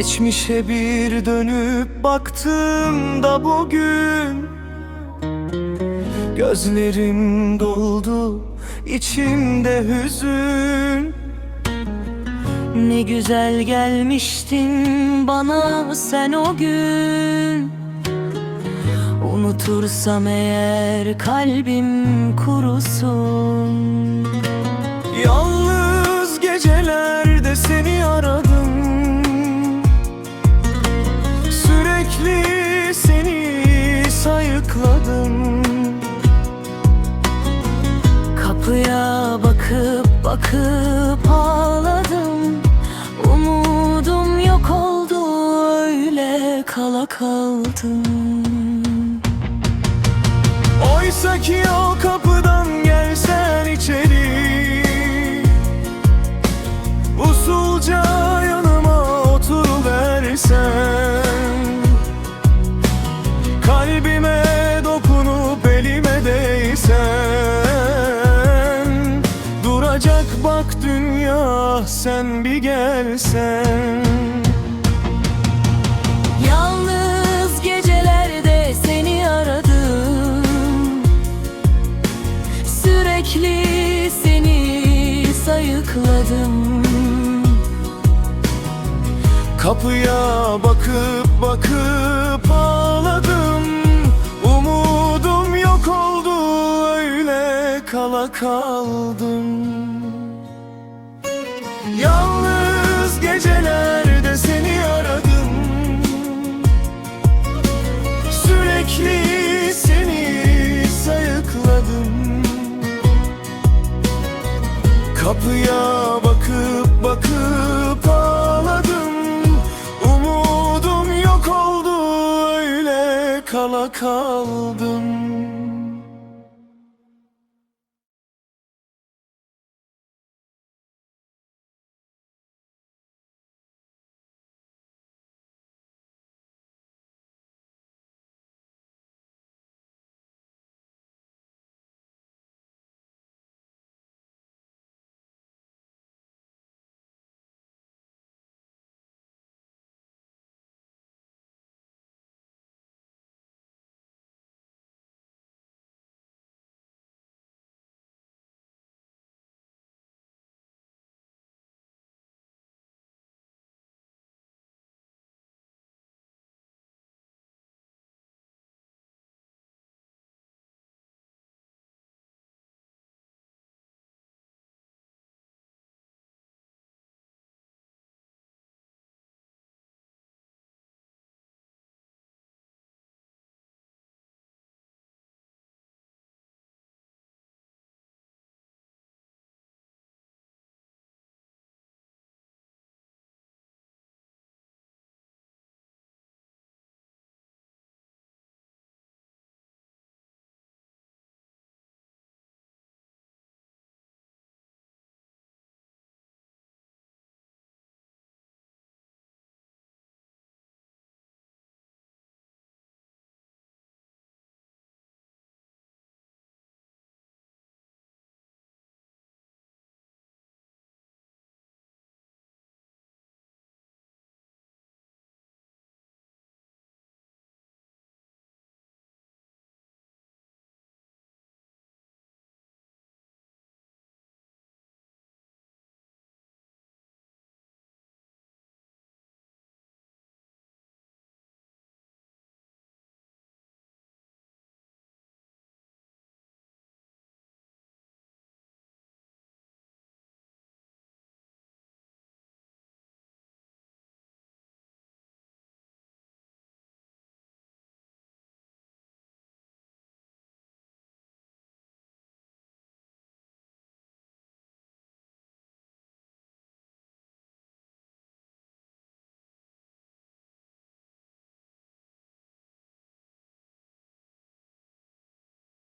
Geçmişe bir dönüp baktığımda bugün Gözlerim doldu içimde hüzün Ne güzel gelmiştin bana sen o gün Unutursam eğer kalbim kurusun Yalnız sayıkladım Kapıya bakıp bakıp ağladım. Umudum yok oldu öyle kala kaldım. Oysa ki o sen bir gelsen. Yalnız gecelerde seni aradım. Sürekli seni sayıkladım. Kapıya bakıp bakıp ağladım. Umudum yok oldu öyle kala kaldım Kapıya bakıp bakıp ağladım. Umudum yok oldu öyle kala kaldım